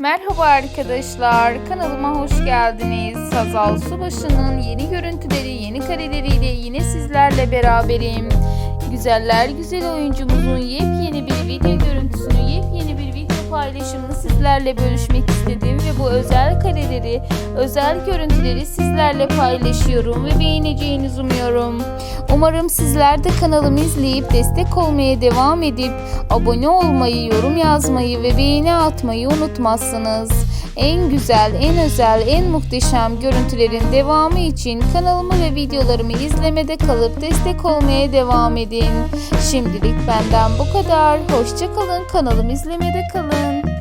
Merhaba arkadaşlar, kanalıma hoş geldiniz. Hazal Subaşı'nın yeni görüntüleri, yeni kareleriyle yine sizlerle beraberim. Güzeller güzel oyuncumuzun yepyeni bir video görüntüsünü, yepyeni bir video paylaşımını sizlerle bölüşmek ve bu özel kareleri, özel görüntüleri sizlerle paylaşıyorum ve beğeneceğinizi umuyorum. Umarım sizler de kanalımı izleyip destek olmaya devam edip abone olmayı, yorum yazmayı ve beğeni atmayı unutmazsınız. En güzel, en özel, en muhteşem görüntülerin devamı için kanalımı ve videolarımı izlemede kalıp destek olmaya devam edin. Şimdilik benden bu kadar. Hoşçakalın, kanalımı izlemede kalın.